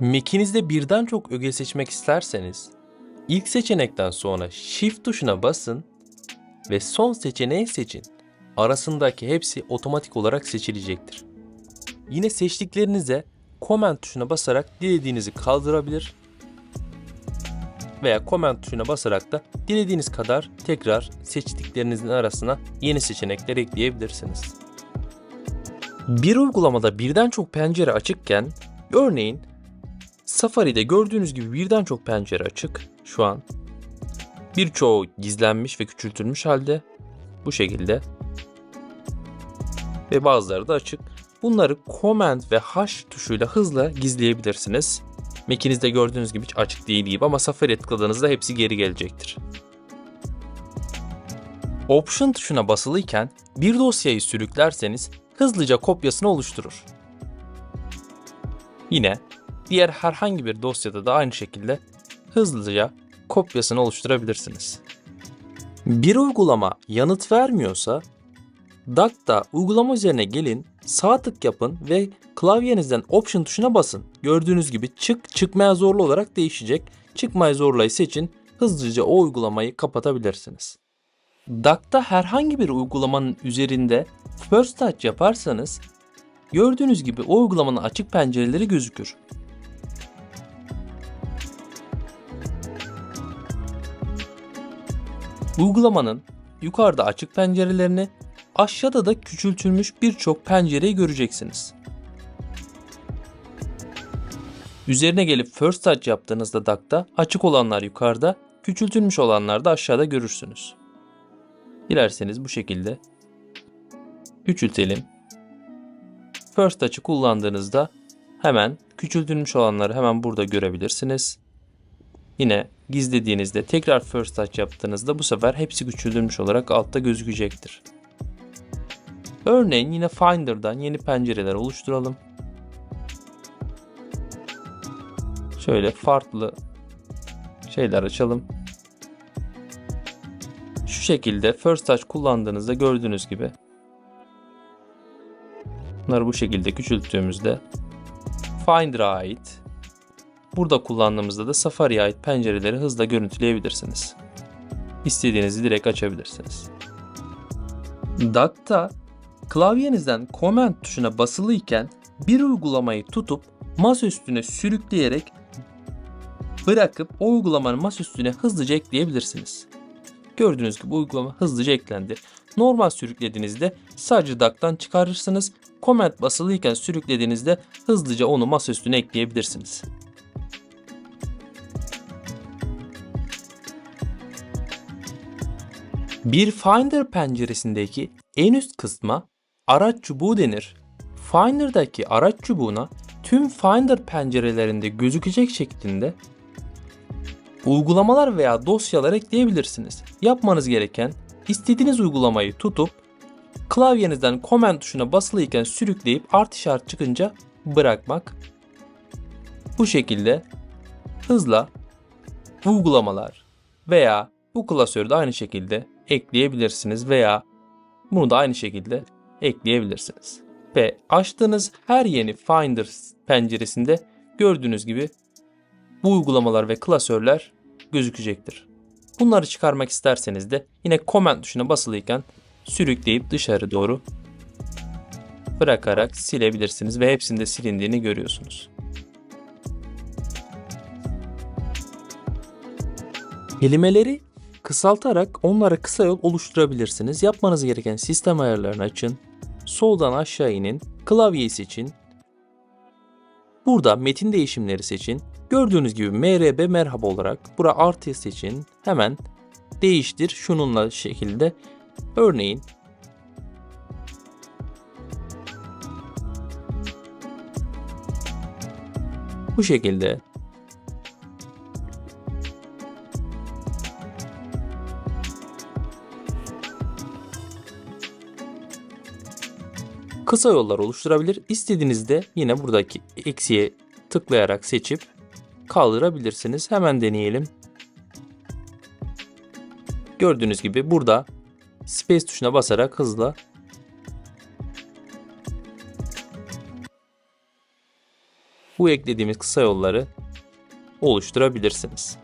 Mac'inizde birden çok öge seçmek isterseniz ilk seçenekten sonra Shift tuşuna basın ve son seçeneği seçin. Arasındaki hepsi otomatik olarak seçilecektir. Yine seçtiklerinize Command tuşuna basarak dilediğinizi kaldırabilir veya Command tuşuna basarak da dilediğiniz kadar tekrar seçtiklerinizin arasına yeni seçenekler ekleyebilirsiniz. Bir uygulamada birden çok pencere açıkken, örneğin Safari'de gördüğünüz gibi birden çok pencere açık şu an. Birçoğu gizlenmiş ve küçültülmüş halde bu şekilde. Ve bazıları da açık. Bunları Command ve H tuşuyla hızla gizleyebilirsiniz. Mac'inizde gördüğünüz gibi hiç açık değil gibi ama Safari'ye tıkladığınızda hepsi geri gelecektir. Option tuşuna basılıyken bir dosyayı sürüklerseniz hızlıca kopyasını oluşturur. Yine diğer herhangi bir dosyada da aynı şekilde hızlıca kopyasını oluşturabilirsiniz. Bir uygulama yanıt vermiyorsa Duck'ta uygulama üzerine gelin, sağ tık yapın ve klavyenizden Option tuşuna basın. Gördüğünüz gibi çık çıkmaya zorlu olarak değişecek. Çıkmaya zorlayı seçin. Hızlıca o uygulamayı kapatabilirsiniz. Duck'ta herhangi bir uygulamanın üzerinde First Touch yaparsanız gördüğünüz gibi o uygulamanın açık pencereleri gözükür. Uygulamanın yukarıda açık pencerelerini, aşağıda da küçültülmüş birçok pencereyi göreceksiniz. Üzerine gelip First Touch yaptığınızda DAC'ta açık olanlar yukarıda, küçültülmüş olanlar da aşağıda görürsünüz. Dilerseniz bu şekilde küçültelim. First Touch'ı kullandığınızda hemen küçültülmüş olanları hemen burada görebilirsiniz. Yine gizlediğinizde tekrar First Touch yaptığınızda bu sefer hepsi küçültülmüş olarak altta gözükecektir. Örneğin yine Finder'dan yeni pencereler oluşturalım. Şöyle farklı şeyler açalım. Şu şekilde First Touch kullandığınızda gördüğünüz gibi bunları bu şekilde küçülttüğümüzde Finder'a ait burada kullandığımızda da Safari'ye ait pencereleri hızla görüntüleyebilirsiniz. İstediğinizi direkt açabilirsiniz. Duck'ta klavyenizden Command tuşuna basılıyken bir uygulamayı tutup masa üstüne sürükleyerek bırakıp o uygulamanın masa üstüne hızlıca ekleyebilirsiniz. Gördüğünüz gibi uygulama hızlıca eklendi. Normal sürüklediğinizde sadece DAC'tan çıkarırsınız. Command basılıyken sürüklediğinizde hızlıca onu masa üstüne ekleyebilirsiniz. Bir Finder penceresindeki en üst kısma araç çubuğu denir. Finder'daki araç çubuğuna tüm Finder pencerelerinde gözükecek şeklinde uygulamalar veya dosyalar ekleyebilirsiniz. Yapmanız gereken istediğiniz uygulamayı tutup klavyenizden Command tuşuna basılıyken sürükleyip artı işaret çıkınca bırakmak. Bu şekilde hızla uygulamalar veya bu klasörü de aynı şekilde ekleyebilirsiniz veya bunu da aynı şekilde ekleyebilirsiniz. Ve açtığınız her yeni Finder penceresinde gördüğünüz gibi bu uygulamalar ve klasörler gözükecektir. Bunları çıkarmak isterseniz de yine Command tuşuna basılıyken sürükleyip dışarı doğru bırakarak silebilirsiniz ve hepsinde silindiğini görüyorsunuz. Kelimeleri kısaltarak onlara kısa yol oluşturabilirsiniz. Yapmanız gereken sistem ayarlarını açın. Soldan aşağı inin. Klavyeyi seçin. Burada metin değişimleri seçin. Gördüğünüz gibi MRB merhaba olarak bura artı seçin. Hemen değiştir şununla şekilde. Örneğin bu şekilde kısa yollar oluşturabilir. İstediğinizde yine buradaki eksiye tıklayarak seçip kaldırabilirsiniz. Hemen deneyelim. Gördüğünüz gibi burada Space tuşuna basarak hızla bu eklediğimiz kısa yolları oluşturabilirsiniz.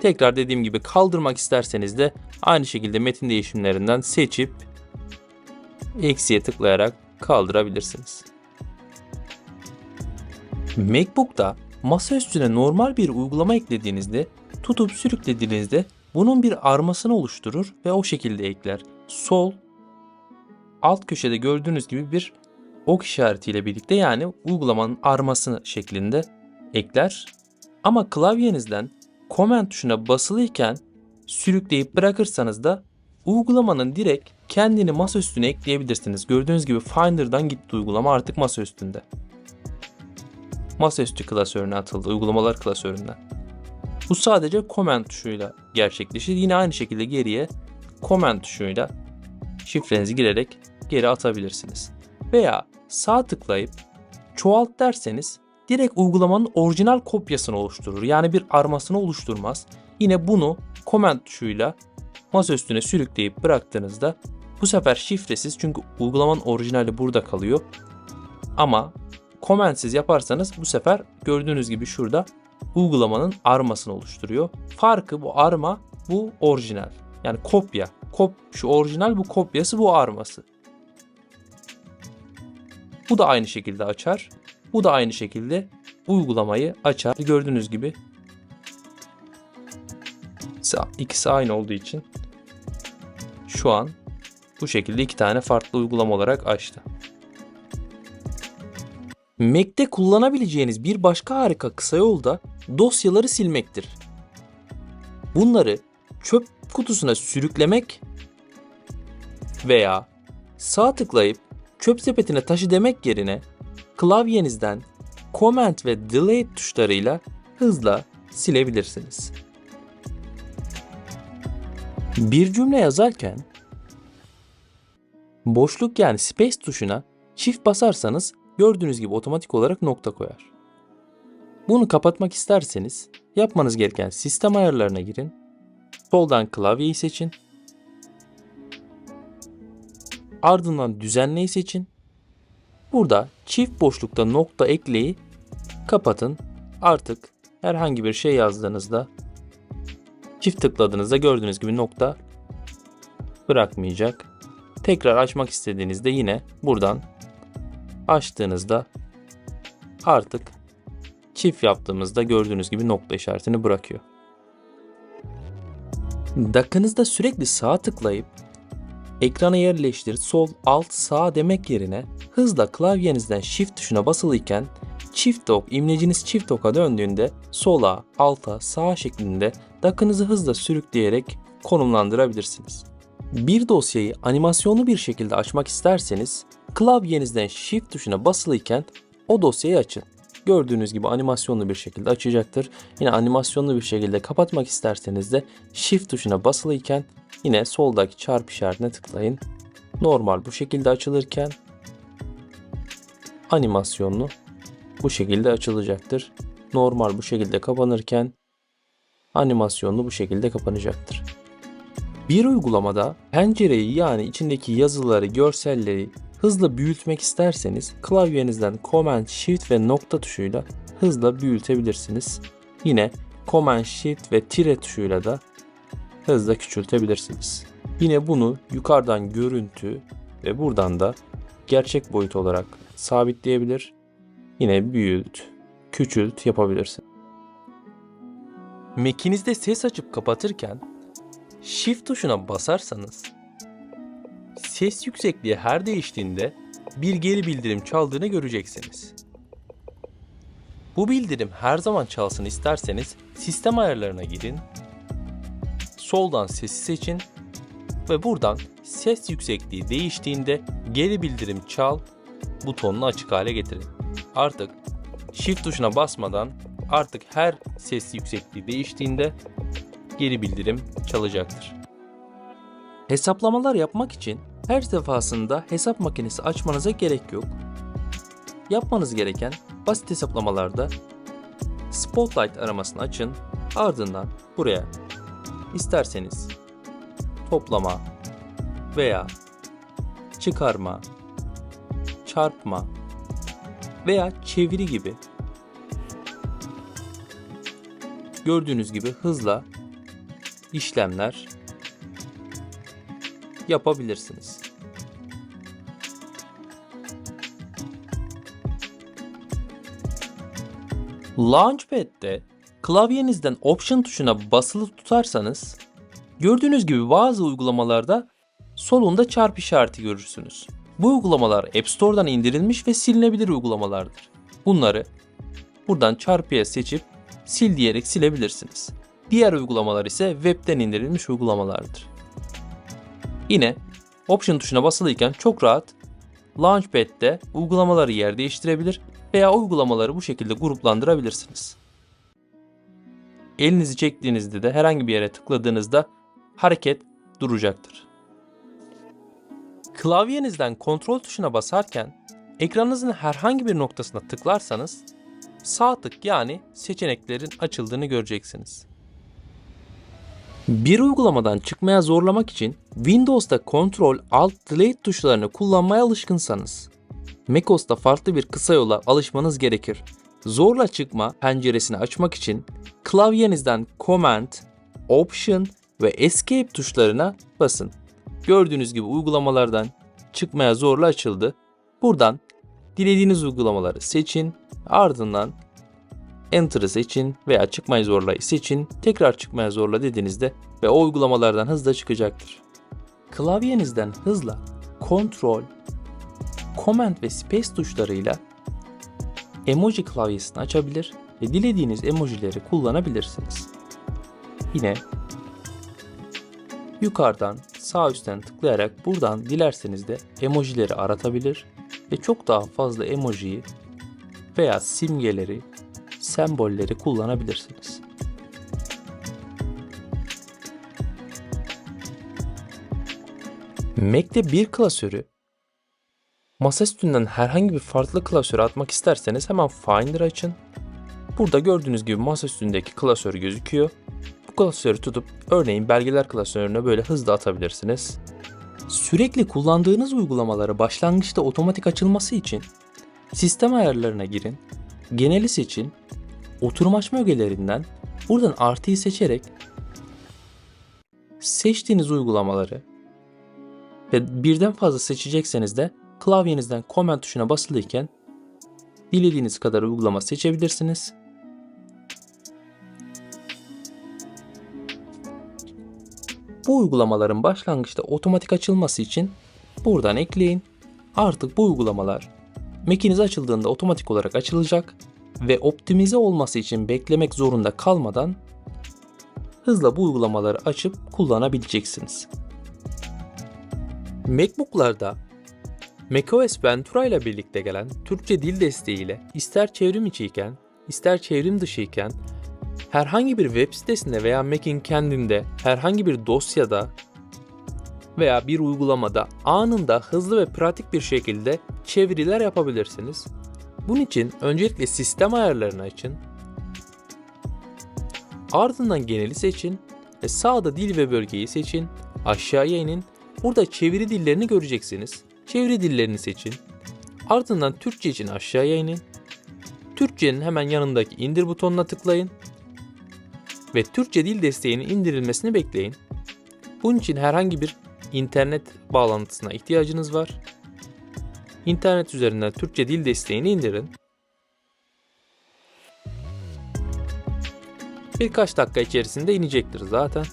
Tekrar dediğim gibi kaldırmak isterseniz de aynı şekilde metin değişimlerinden seçip eksiye tıklayarak kaldırabilirsiniz. MacBook'ta masa üstüne normal bir uygulama eklediğinizde tutup sürüklediğinizde bunun bir armasını oluşturur ve o şekilde ekler. Sol alt köşede gördüğünüz gibi bir ok işaretiyle birlikte yani uygulamanın armasını şeklinde ekler. Ama klavyenizden Command tuşuna basılıyken sürükleyip bırakırsanız da uygulamanın direkt kendini masa üstüne ekleyebilirsiniz. Gördüğünüz gibi Finder'dan gitti uygulama artık masa üstünde. Masaüstü klasörüne atıldı uygulamalar klasöründen. Bu sadece Command tuşuyla gerçekleşir. Yine aynı şekilde geriye Command tuşuyla şifrenizi girerek geri atabilirsiniz. Veya sağ tıklayıp çoğalt derseniz direkt uygulamanın orijinal kopyasını oluşturur. Yani bir armasını oluşturmaz. Yine bunu Command tuşuyla masa üstüne sürükleyip bıraktığınızda bu sefer şifresiz çünkü uygulamanın orijinali burada kalıyor. Ama Command'siz yaparsanız bu sefer gördüğünüz gibi şurada uygulamanın armasını oluşturuyor. Farkı bu arma bu orijinal. Yani kopya. Kop, şu orijinal bu kopyası bu arması. Bu da aynı şekilde açar. Bu da aynı şekilde uygulamayı açar. Gördüğünüz gibi ikisi aynı olduğu için şu an bu şekilde iki tane farklı uygulama olarak açtı. Mac'te kullanabileceğiniz bir başka harika kısa yol da dosyaları silmektir. Bunları çöp kutusuna sürüklemek veya sağ tıklayıp çöp sepetine taşı demek yerine klavyenizden Command ve Delete tuşlarıyla hızla silebilirsiniz. Bir cümle yazarken boşluk yani space tuşuna çift basarsanız gördüğünüz gibi otomatik olarak nokta koyar. Bunu kapatmak isterseniz yapmanız gereken sistem ayarlarına girin. Soldan klavyeyi seçin. Ardından düzenleyi seçin. Burada çift boşlukta nokta ekleyi kapatın. Artık herhangi bir şey yazdığınızda çift tıkladığınızda gördüğünüz gibi nokta bırakmayacak. Tekrar açmak istediğinizde yine buradan açtığınızda artık çift yaptığımızda gördüğünüz gibi nokta işaretini bırakıyor. Dakikanızda sürekli sağa tıklayıp ekrana yerleştir sol alt sağ demek yerine hızla klavyenizden shift tuşuna basılıyken çift ok imleciniz çift oka döndüğünde sola, alta, sağa şeklinde dakikanızı hızla sürükleyerek konumlandırabilirsiniz. Bir dosyayı animasyonlu bir şekilde açmak isterseniz klavyenizden Shift tuşuna basılıyken o dosyayı açın. Gördüğünüz gibi animasyonlu bir şekilde açacaktır. Yine animasyonlu bir şekilde kapatmak isterseniz de Shift tuşuna basılıyken yine soldaki çarp işaretine tıklayın. Normal bu şekilde açılırken animasyonlu bu şekilde açılacaktır. Normal bu şekilde kapanırken animasyonlu bu şekilde kapanacaktır. Bir uygulamada pencereyi yani içindeki yazıları, görselleri hızla büyütmek isterseniz klavyenizden Command Shift ve nokta tuşuyla hızla büyütebilirsiniz. Yine Command Shift ve tire tuşuyla da hızla küçültebilirsiniz. Yine bunu yukarıdan görüntü ve buradan da gerçek boyut olarak sabitleyebilir. Yine büyüt, küçült yapabilirsin. Mac'inizde ses açıp kapatırken Shift tuşuna basarsanız ses yüksekliği her değiştiğinde bir geri bildirim çaldığını göreceksiniz. Bu bildirim her zaman çalsın isterseniz sistem ayarlarına gidin. Soldan sesi seçin ve buradan ses yüksekliği değiştiğinde geri bildirim çal butonunu açık hale getirin. Artık Shift tuşuna basmadan artık her ses yüksekliği değiştiğinde geri bildirim çalacaktır. Hesaplamalar yapmak için her defasında hesap makinesi açmanıza gerek yok. Yapmanız gereken basit hesaplamalarda Spotlight aramasını açın. Ardından buraya isterseniz toplama veya çıkarma, çarpma veya çeviri gibi gördüğünüz gibi hızla işlemler yapabilirsiniz. Launchpad'de klavyenizden Option tuşuna basılı tutarsanız gördüğünüz gibi bazı uygulamalarda solunda çarpı işareti görürsünüz. Bu uygulamalar App Store'dan indirilmiş ve silinebilir uygulamalardır. Bunları buradan çarpıya seçip sil diyerek silebilirsiniz. Diğer uygulamalar ise webten indirilmiş uygulamalardır. Yine Option tuşuna basılıyken çok rahat Launchpad'de uygulamaları yer değiştirebilir veya uygulamaları bu şekilde gruplandırabilirsiniz. Elinizi çektiğinizde de herhangi bir yere tıkladığınızda hareket duracaktır. Klavyenizden kontrol tuşuna basarken ekranınızın herhangi bir noktasına tıklarsanız sağ tık yani seçeneklerin açıldığını göreceksiniz. Bir uygulamadan çıkmaya zorlamak için Windows'ta Ctrl Alt Delete tuşlarını kullanmaya alışkınsanız macOS'ta farklı bir kısa yola alışmanız gerekir. Zorla çıkma penceresini açmak için klavyenizden Command, Option ve Escape tuşlarına basın. Gördüğünüz gibi uygulamalardan çıkmaya zorla açıldı. Buradan dilediğiniz uygulamaları seçin. Ardından Enter'ı seçin veya çıkmayı zorlayı seçin. Tekrar çıkmaya zorla dediğinizde ve o uygulamalardan hızla çıkacaktır. Klavyenizden hızla Ctrl, Command ve Space tuşlarıyla emoji klavyesini açabilir ve dilediğiniz emojileri kullanabilirsiniz. Yine yukarıdan sağ üstten tıklayarak buradan dilerseniz de emojileri aratabilir ve çok daha fazla emojiyi veya simgeleri, sembolleri kullanabilirsiniz. Mac'te bir klasörü masaüstünden herhangi bir farklı klasöre atmak isterseniz hemen Finder açın. Burada gördüğünüz gibi masaüstündeki klasör gözüküyor. Bu klasörü tutup örneğin belgeler klasörüne böyle hızlı atabilirsiniz. Sürekli kullandığınız uygulamaları başlangıçta otomatik açılması için sistem ayarlarına girin, geneli seçin, oturum açma ögelerinden buradan artıyı seçerek seçtiğiniz uygulamaları ve birden fazla seçecekseniz de klavyenizden Command tuşuna basılıyken dilediğiniz kadar uygulama seçebilirsiniz. Bu uygulamaların başlangıçta otomatik açılması için buradan ekleyin. Artık bu uygulamalar Mac'iniz açıldığında otomatik olarak açılacak ve optimize olması için beklemek zorunda kalmadan hızla bu uygulamaları açıp kullanabileceksiniz. MacBook'larda macOS Ventura ile birlikte gelen Türkçe dil desteğiyle ister çevrim içiyken, ister çevrim dışıyken herhangi bir web sitesinde veya Mac'in kendinde herhangi bir dosyada veya bir uygulamada anında hızlı ve pratik bir şekilde çeviriler yapabilirsiniz. Bunun için öncelikle sistem ayarlarını açın. Ardından geneli seçin ve sağda dil ve bölgeyi seçin. Aşağıya inin. Burada çeviri dillerini göreceksiniz. Çeviri dillerini seçin. Ardından Türkçe için aşağıya inin. Türkçenin hemen yanındaki indir butonuna tıklayın. Ve Türkçe dil desteğinin indirilmesini bekleyin. Bunun için herhangi bir internet bağlantısına ihtiyacınız var. İnternet üzerinden Türkçe dil desteğini indirin. Birkaç dakika içerisinde inecektir zaten.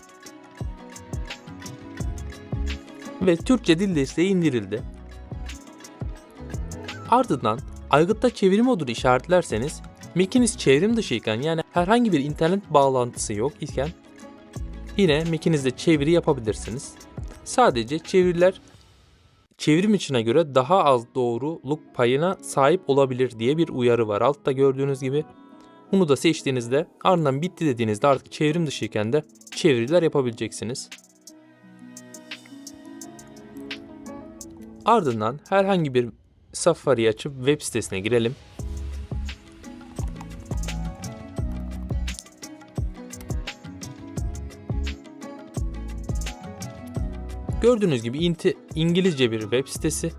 Ve Türkçe dil desteği indirildi. Ardından aygıtta çeviri modunu işaretlerseniz Mac'iniz çevrim dışıyken yani herhangi bir internet bağlantısı yok iken yine Mac'inizde çeviri yapabilirsiniz. Sadece çeviriler çevrim içine göre daha az doğruluk payına sahip olabilir diye bir uyarı var. Altta gördüğünüz gibi bunu da seçtiğinizde ardından bitti dediğinizde artık çevrim dışıyken de çeviriler yapabileceksiniz. Ardından herhangi bir Safari açıp web sitesine girelim. Gördüğünüz gibi İngilizce bir web sitesi.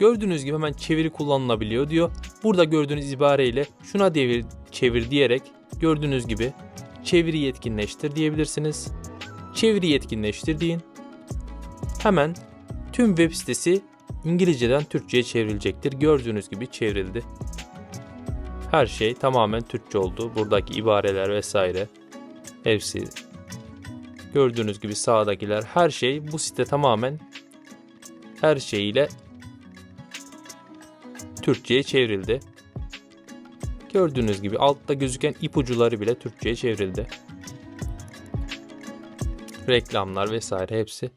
Gördüğünüz gibi hemen çeviri kullanılabiliyor diyor. Burada gördüğünüz ibareyle şuna devir, çevir diyerek gördüğünüz gibi çeviri yetkinleştir diyebilirsiniz. Çeviri yetkinleştir deyin. Hemen tüm web sitesi İngilizceden Türkçe'ye çevrilecektir. Gördüğünüz gibi çevrildi. Her şey tamamen Türkçe oldu. Buradaki ibareler vesaire hepsi gördüğünüz gibi sağdakiler her şey bu site tamamen her şeyiyle Türkçe'ye çevrildi. Gördüğünüz gibi altta gözüken ipuçları bile Türkçe'ye çevrildi. Reklamlar vesaire hepsi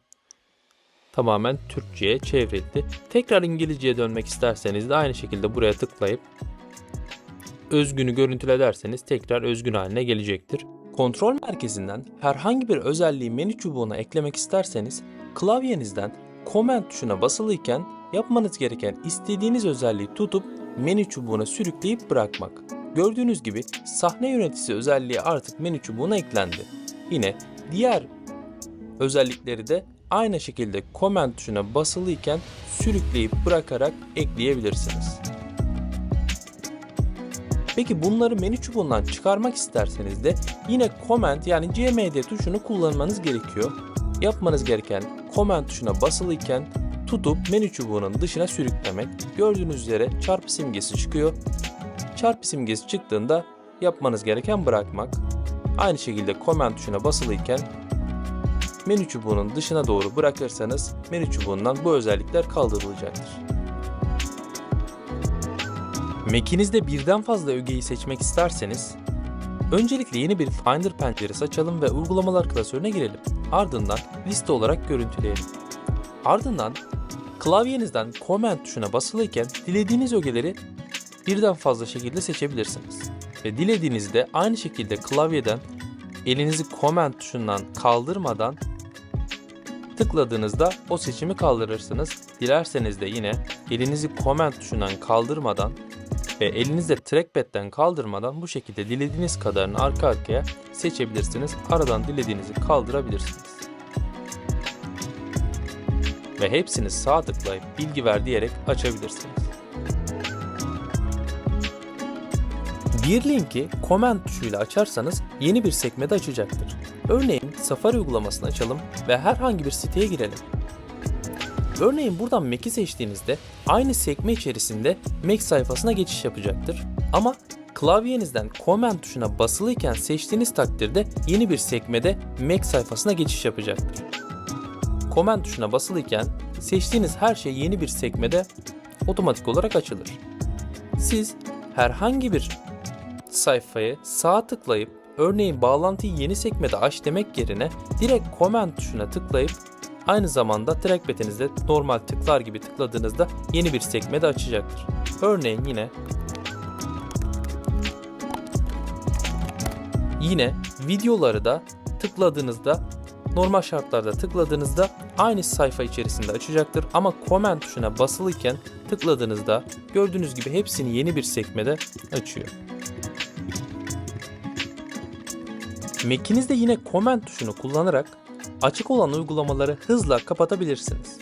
tamamen Türkçe'ye çevrildi. Tekrar İngilizce'ye dönmek isterseniz de aynı şekilde buraya tıklayıp özgünü görüntüle derseniz tekrar özgün haline gelecektir. Kontrol merkezinden herhangi bir özelliği menü çubuğuna eklemek isterseniz klavyenizden Command tuşuna basılıyken yapmanız gereken istediğiniz özelliği tutup menü çubuğuna sürükleyip bırakmak. Gördüğünüz gibi sahne yöneticisi özelliği artık menü çubuğuna eklendi. Yine diğer özellikleri de aynı şekilde Command tuşuna basılıyken sürükleyip bırakarak ekleyebilirsiniz. Peki bunları menü çubuğundan çıkarmak isterseniz de yine Command yani CMD tuşunu kullanmanız gerekiyor. Yapmanız gereken Command tuşuna basılıyken tutup menü çubuğunun dışına sürüklemek. Gördüğünüz üzere çarpı simgesi çıkıyor. Çarpı simgesi çıktığında yapmanız gereken bırakmak. Aynı şekilde Command tuşuna basılıyken menü çubuğunun dışına doğru bırakırsanız menü çubuğundan bu özellikler kaldırılacaktır. Mac'inizde birden fazla ögeyi seçmek isterseniz öncelikle yeni bir Finder penceresi açalım ve uygulamalar klasörüne girelim. Ardından liste olarak görüntüleyelim. Ardından klavyenizden Command tuşuna basılıyken dilediğiniz ögeleri birden fazla şekilde seçebilirsiniz. Ve dilediğinizde aynı şekilde klavyeden elinizi Command tuşundan kaldırmadan tıkladığınızda o seçimi kaldırırsınız. Dilerseniz de yine elinizi Command tuşundan kaldırmadan ve elinizde trackpad'den kaldırmadan bu şekilde dilediğiniz kadarını arka arkaya seçebilirsiniz. Aradan dilediğinizi kaldırabilirsiniz. Ve hepsini sağ tıklayıp bilgi ver diyerek açabilirsiniz. Bir linki Command tuşuyla açarsanız yeni bir sekmede açacaktır. Örneğin Safari uygulamasını açalım ve herhangi bir siteye girelim. Örneğin buradan Mac'i seçtiğinizde aynı sekme içerisinde Mac sayfasına geçiş yapacaktır. Ama klavyenizden Command tuşuna basılıyken seçtiğiniz takdirde yeni bir sekmede Mac sayfasına geçiş yapacaktır. Command tuşuna basılıyken seçtiğiniz her şey yeni bir sekmede otomatik olarak açılır. Siz herhangi bir sayfayı sağ tıklayıp örneğin bağlantıyı yeni sekmede aç demek yerine direkt Command tuşuna tıklayıp aynı zamanda trackpad'inizde normal tıklar gibi tıkladığınızda yeni bir sekmede açacaktır. Örneğin yine yine videoları da tıkladığınızda normal şartlarda tıkladığınızda aynı sayfa içerisinde açacaktır ama Command tuşuna basılıyken tıkladığınızda gördüğünüz gibi hepsini yeni bir sekmede açıyor. Mac'inizde yine Command tuşunu kullanarak açık olan uygulamaları hızla kapatabilirsiniz.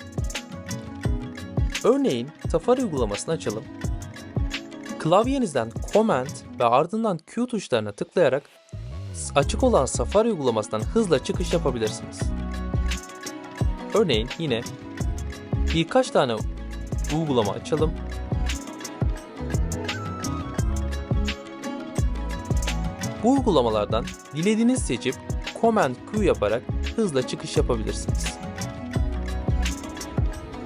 Örneğin Safari uygulamasını açalım. Klavyenizden Command ve ardından Q tuşlarına tıklayarak açık olan Safari uygulamasından hızla çıkış yapabilirsiniz. Örneğin yine birkaç tane uygulama açalım. Bu uygulamalardan dilediğiniz seçip Command Q yaparak hızla çıkış yapabilirsiniz.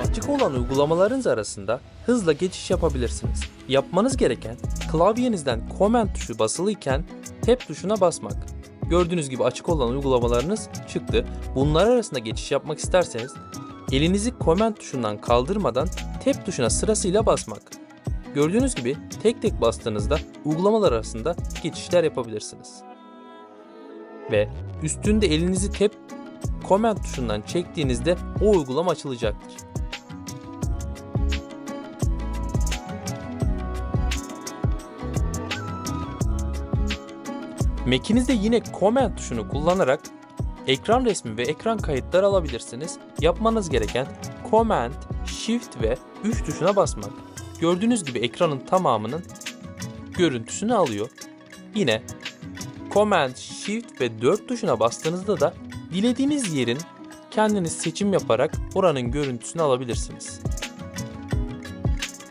Açık olan uygulamalarınız arasında hızla geçiş yapabilirsiniz. Yapmanız gereken klavyenizden Command tuşu basılıyken Tab tuşuna basmak. Gördüğünüz gibi açık olan uygulamalarınız çıktı. Bunlar arasında geçiş yapmak isterseniz elinizi Command tuşundan kaldırmadan Tab tuşuna sırasıyla basmak. Gördüğünüz gibi tek tek bastığınızda uygulamalar arasında geçişler yapabilirsiniz. Ve üstünde elinizi Tab Command tuşundan çektiğinizde o uygulama açılacaktır. Mac'inizde yine Command tuşunu kullanarak ekran resmi ve ekran kayıtları alabilirsiniz. Yapmanız gereken Command, Shift ve 3 tuşuna basmak. Gördüğünüz gibi ekranın tamamının görüntüsünü alıyor. Yine Command, Shift ve 4 tuşuna bastığınızda da dilediğiniz yerin kendiniz seçim yaparak oranın görüntüsünü alabilirsiniz.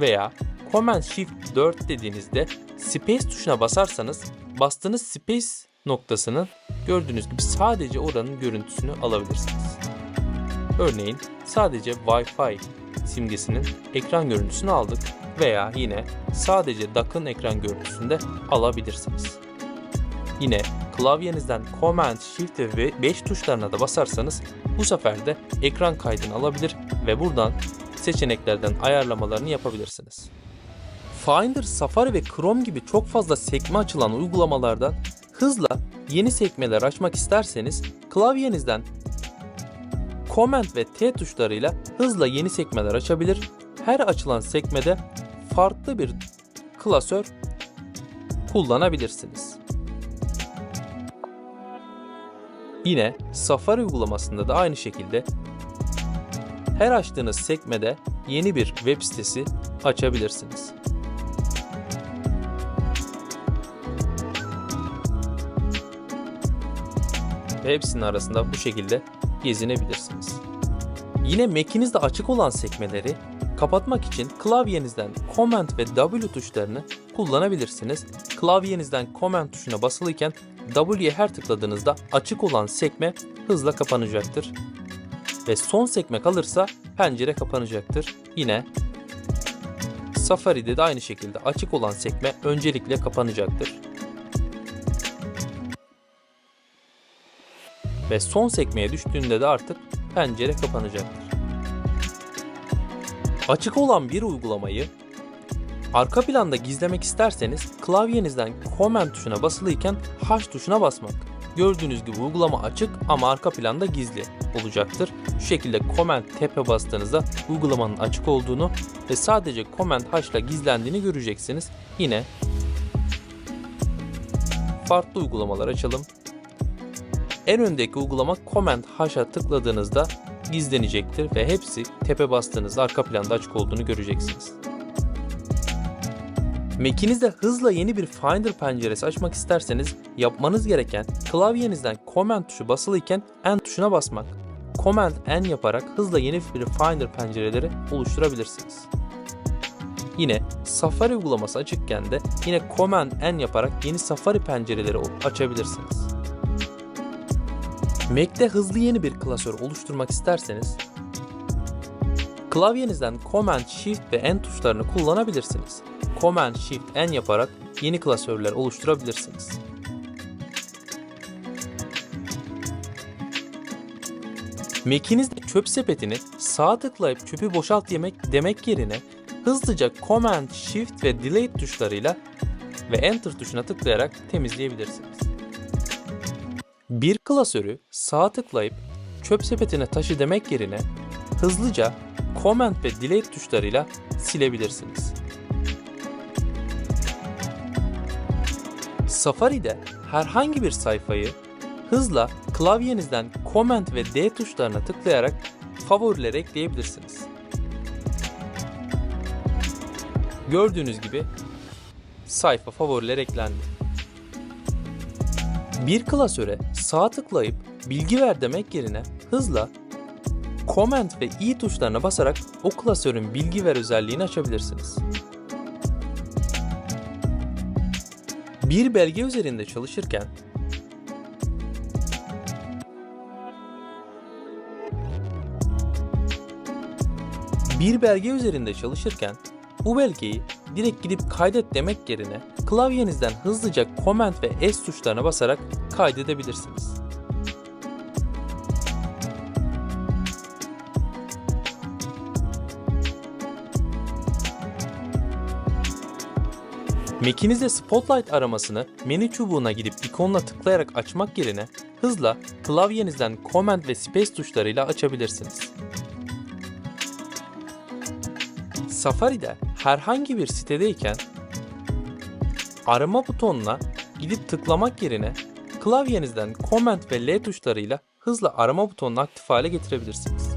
Veya Command Shift 4 dediğinizde Space tuşuna basarsanız bastığınız Space noktasının gördüğünüz gibi sadece oranın görüntüsünü alabilirsiniz. Örneğin sadece Wi-Fi simgesinin ekran görüntüsünü aldık veya yine sadece DAC'ın ekran görüntüsünü de alabilirsiniz. Yine klavyenizden Command, Shift ve 5 tuşlarına da basarsanız bu sefer de ekran kaydını alabilir ve buradan seçeneklerden ayarlamalarını yapabilirsiniz. Finder, Safari ve Chrome gibi çok fazla sekme açılan uygulamalardan hızla yeni sekmeler açmak isterseniz klavyenizden Command ve T tuşlarıyla hızla yeni sekmeler açabilir. Her açılan sekmede farklı bir klasör kullanabilirsiniz. Yine Safari uygulamasında da aynı şekilde her açtığınız sekmede yeni bir web sitesi açabilirsiniz. Ve hepsinin arasında bu şekilde gezinebilirsiniz. Yine Mac'inizde açık olan sekmeleri kapatmak için klavyenizden Command ve W tuşlarını kullanabilirsiniz. Klavyenizden Command tuşuna basılıyken W'ye her tıkladığınızda açık olan sekme hızla kapanacaktır. Ve son sekme kalırsa pencere kapanacaktır. Yine Safari'de de aynı şekilde açık olan sekme öncelikle kapanacaktır. Ve son sekmeye düştüğünde de artık pencere kapanacaktır. Açık olan bir uygulamayı arka planda gizlemek isterseniz klavyenizden Command tuşuna basılıyken H tuşuna basmak. Gördüğünüz gibi uygulama açık ama arka planda gizli olacaktır. Şu şekilde Command T'e bastığınızda uygulamanın açık olduğunu ve sadece Command H ile gizlendiğini göreceksiniz. Yine farklı uygulamalar açalım. En öndeki uygulama Command H'a tıkladığınızda gizlenecektir ve hepsi tepe bastığınızda arka planda açık olduğunu göreceksiniz. Mac'inizde hızla yeni bir Finder penceresi açmak isterseniz yapmanız gereken klavyenizden Command tuşu basılıyken N tuşuna basmak. Command N yaparak hızla yeni bir Finder pencereleri oluşturabilirsiniz. Yine Safari uygulaması açıkken de yine Command N yaparak yeni Safari pencereleri açabilirsiniz. Mac'te hızlı yeni bir klasör oluşturmak isterseniz klavyenizden Command, Shift ve N tuşlarını kullanabilirsiniz. Command, Shift, N yaparak yeni klasörler oluşturabilirsiniz. Mac'inizde çöp sepetini sağ tıklayıp çöpü boşalt yemek demek yerine hızlıca Command, Shift ve Delete tuşlarıyla ve Enter tuşuna tıklayarak temizleyebilirsiniz. Bir klasörü sağ tıklayıp çöp sepetine taşı demek yerine hızlıca Command ve Delete tuşlarıyla silebilirsiniz. Safari'de herhangi bir sayfayı hızla klavyenizden Command ve D tuşlarına tıklayarak favorilere ekleyebilirsiniz. Gördüğünüz gibi sayfa favoriler eklendi. Bir klasöre sağ tıklayıp bilgi ver demek yerine hızla Command ve i tuşlarına basarak o klasörün bilgi ver özelliğini açabilirsiniz. Bir belge üzerinde çalışırken Bir belge üzerinde çalışırken bu belgeyi direkt gidip kaydet demek yerine klavyenizden hızlıca Command ve S tuşlarına basarak kaydedebilirsiniz. Mac'inizde Spotlight aramasını menü çubuğuna gidip ikonla tıklayarak açmak yerine hızla klavyenizden Command ve Space tuşlarıyla açabilirsiniz. Safari'de herhangi bir sitedeyken arama butonuna gidip tıklamak yerine klavyenizden Command ve L tuşlarıyla hızla arama butonunu aktif hale getirebilirsiniz.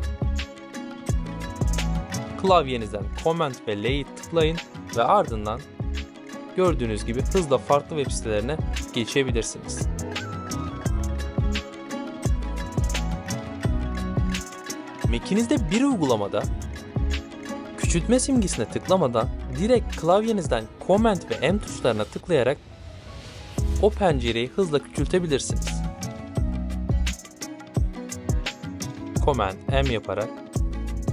klavyenizden Command ve L'yi tıklayın ve ardından gördüğünüz gibi hızla farklı web sitelerine geçebilirsiniz. Mac'inizde bir uygulamada küçültme simgesine tıklamadan direkt klavyenizden Command ve M tuşlarına tıklayarak o pencereyi hızla küçültebilirsiniz. Command M yaparak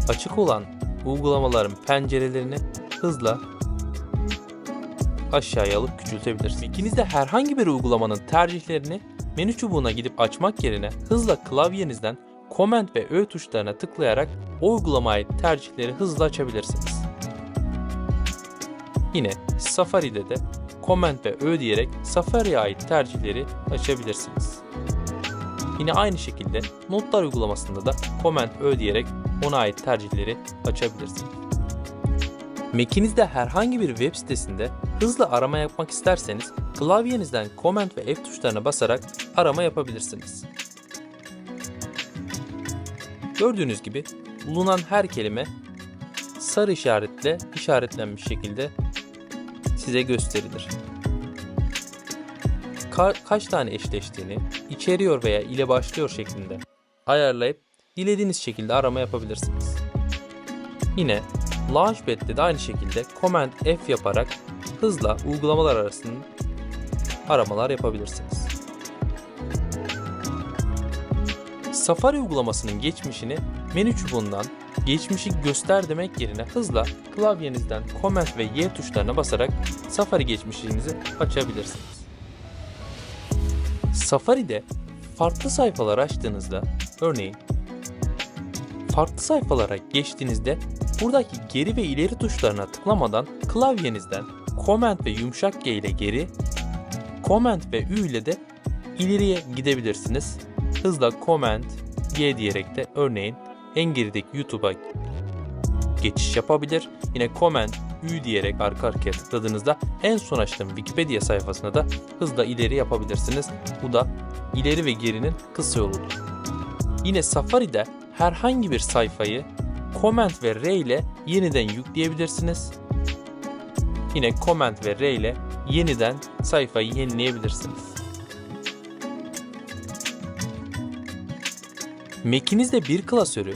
açık olan uygulamaların pencerelerini hızla aşağıya alıp küçültebilirsiniz. İkinizde herhangi bir uygulamanın tercihlerini menü çubuğuna gidip açmak yerine hızla klavyenizden Command ve Ö tuşlarına tıklayarak o uygulamaya ait tercihleri hızla açabilirsiniz. Yine Safari'de de Command ve Ö diyerek Safari'ye ait tercihleri açabilirsiniz. Yine aynı şekilde Notlar uygulamasında da Command Ö diyerek ona ait tercihleri açabilirsiniz. Mac'inizde herhangi bir web sitesinde hızlı arama yapmak isterseniz klavyenizden Command ve F tuşlarına basarak arama yapabilirsiniz. Gördüğünüz gibi bulunan her kelime sarı işaretle işaretlenmiş şekilde size gösterilir. Ka- kaç tane eşleştiğini, içeriyor veya ile başlıyor şeklinde ayarlayıp dilediğiniz şekilde arama yapabilirsiniz. Yine Launchpad'de de aynı şekilde Command F yaparak hızla uygulamalar arasında aramalar yapabilirsiniz. Safari uygulamasının geçmişini menü çubuğundan geçmişi göster demek yerine hızla klavyenizden Command ve Y tuşlarına basarak Safari geçmişinizi açabilirsiniz. Safari'de farklı sayfalar açtığınızda örneğin farklı sayfalara geçtiğinizde buradaki geri ve ileri tuşlarına tıklamadan klavyenizden Command ve yumuşak G ile geri, Command ve Ü ile de ileriye gidebilirsiniz. Hızla Command G diyerek de örneğin en gerideki YouTube'a geçiş yapabilir. Yine Command Ü diyerek arka arkaya tıkladığınızda en son açtığım Wikipedia sayfasına da hızla ileri yapabilirsiniz. Bu da ileri ve gerinin kısa yoludur. Yine Safari'de herhangi bir sayfayı Command ve R ile yeniden yükleyebilirsiniz. Yine Command ve R ile yeniden sayfayı yenileyebilirsiniz. Mac'inizde bir klasörü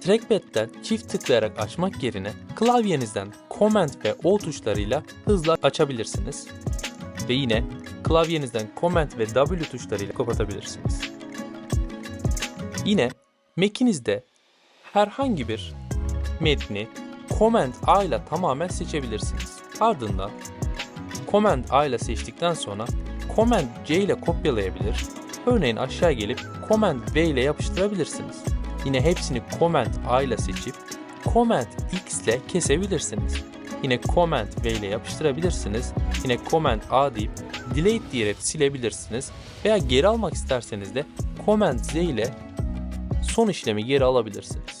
Trackpad'den çift tıklayarak açmak yerine klavyenizden Command ve O tuşlarıyla hızla açabilirsiniz. Ve yine klavyenizden Command ve W tuşlarıyla kapatabilirsiniz. Yine Mac'inizde herhangi bir metni Command A ile tamamen seçebilirsiniz. Ardından Command A ile seçtikten sonra Command C ile kopyalayabilir. Örneğin aşağı gelip Command V ile yapıştırabilirsiniz. Yine hepsini Command A ile seçip Command X ile kesebilirsiniz. Yine Command V ile yapıştırabilirsiniz. Yine Command A deyip Delete diyerek silebilirsiniz. Veya geri almak isterseniz de Command Z ile son işlemi geri alabilirsiniz.